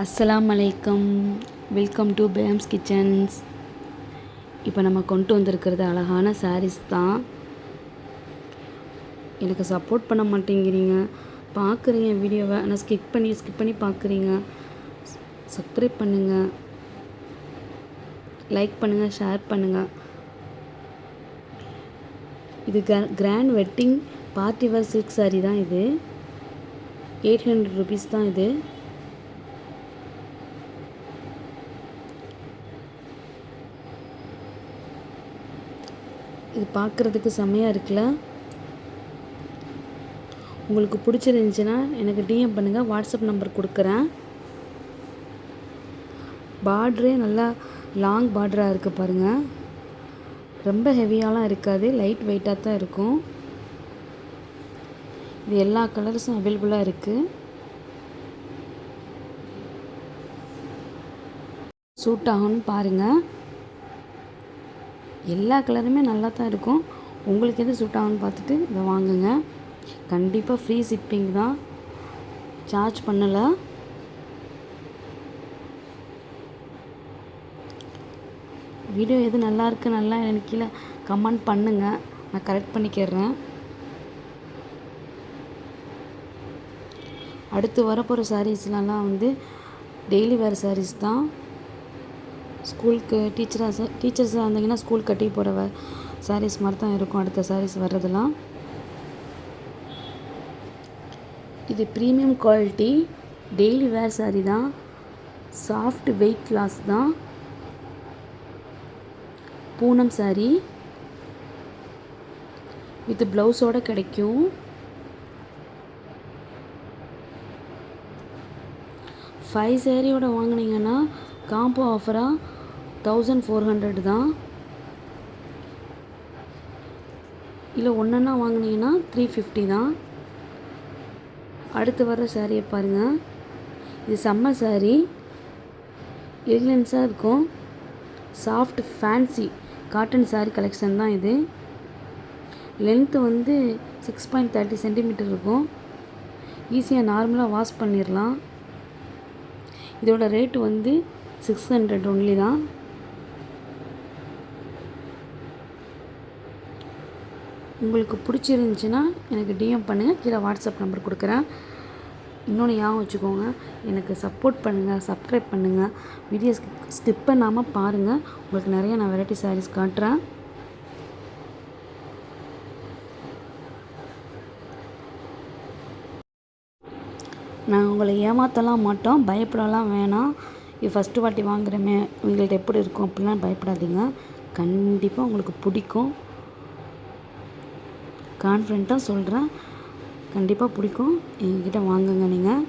அஸ்ஸலாம் அலைக்கம். Welcome to பேம்ஸ் kitchens இப்போ நம்ம கொண்டு வந்திருக்கிறது அழகான சாரீஸ் தான். எனக்கு சப்போர்ட் பண்ண மாட்டேங்கிறீங்க. பார்க்குறீங்க வீடியோவை ஆனால் ஸ்கிப் பண்ணி ஸ்கிப் பண்ணி பார்க்குறீங்க. சப்ஸ்கிரைப் பண்ணுங்கள் லைக் பண்ணுங்கள் ஷேர் பண்ணுங்கள் இது grand wedding party wear silk sari தான் இது. எயிட் ஹண்ட்ரட் ருபீஸ் தான் இது. இது பார்க்குறதுக்கு செம்மையாக இருக்குல்ல? உங்களுக்கு பிடிச்சிருந்துச்சின்னா எனக்கு டிஎம் பண்ணுங்கள் வாட்ஸ்அப் நம்பர் கொடுக்குறேன். பார்ட்ரே நல்லா லாங் பார்டராக இருக்குது பாருங்கள் ரொம்ப ஹெவியாலாம் இருக்காது லைட் வெயிட்டாக தான் இருக்கும். இது எல்லா கலர்ஸும் அவைலபிளாக இருக்குது சூட் ஆகும்னு பாருங்கள் எல்லா கலருமே நல்லா தான் இருக்கும். உங்களுக்கு எது சூட் ஆகும்னு பார்த்துட்டு இதை வாங்குங்க. கண்டிப்பாக ஃப்ரீ ஷிப்பிங் தான். சார்ஜ் பண்ணலை. வீடியோ எது நல்லா இருக்கு நல்லா எனக்கு கீழே கமெண்ட் பண்ணுங்கள் நான் கரெக்ட் பண்ணிக்கிறேன் அடுத்து வரப்போகிற சாரீஸ்லாம் வந்து டெய்லி வேறு சாரீஸ் தான். ஸ்கூலுக்கு டீச்சராக டீச்சர்ஸாக இருந்தீங்கன்னா ஸ்கூல் கட்டி போகிற சாரீஸ் மாதிரி தான் இருக்கும் அடுத்த சாரீஸ் வர்றதெல்லாம். இது premium quality daily wear saree தான் சாஃப்ட் வெயிட் கிளாஸ் தான் பூனம் saree வித் ப்ளவுஸோடு கிடைக்கும். ஃபைவ் சேரீயோட வாங்கினீங்கன்னா காம்போ ஆஃபராக தௌசண்ட் ஃபோர் ஹண்ட்ரட் தான். இல்லை ஒன்றா வாங்கினீங்கன்னா த்ரீ ஃபிஃப்டி தான். அடுத்து வர சாரியை பாருங்கள் இது செம்ம சாரீ எலிகன்ஸாக இருக்கும். Soft fancy cotton saree collection தான் இது. லென்த்து வந்து சிக்ஸ் பாயிண்ட் தேர்ட்டி சென்டிமீட்டர் இருக்கும். ஈஸியாக நார்மலாக வாஷ் பண்ணிடலாம் இதோட ரேட்டு வந்து சிக்ஸ் ஹண்ட்ரட் ஒன்லி தான். உங்களுக்கு பிடிச்சிருந்துச்சின்னா எனக்கு டிஎம் பண்ணுங்கள் கீழே வாட்ஸ்அப் நம்பர் கொடுக்குறேன். இன்னொன்று ஞாபகம் வச்சுக்கோங்க எனக்கு சப்போர்ட் பண்ணுங்கள் சப்ஸ்கிரைப் பண்ணுங்கள் வீடியோ ஸ்கிப் பண்ணாமல் பாருங்கள் உங்களுக்கு நிறைய நான் வெரைட்டி சாரீஸ் காட்டுறேன். நான் உங்களை ஏமாற்றலாம் மாட்டோம் பயப்படலாம் வேணாம். இது ஃபஸ்ட்டு வாட்டி வாங்குறமே இவங்கள்ட்ட எப்படி இருக்கும் அப்படிலாம் பயப்படாதீங்க. கண்டிப்பாக உங்களுக்கு பிடிக்கும். கான்ஃபிடண்ட்டாக சொல்கிறேன் கண்டிப்பாக பிடிக்கும். எங்ககிட்ட வாங்குங்க நீங்கள்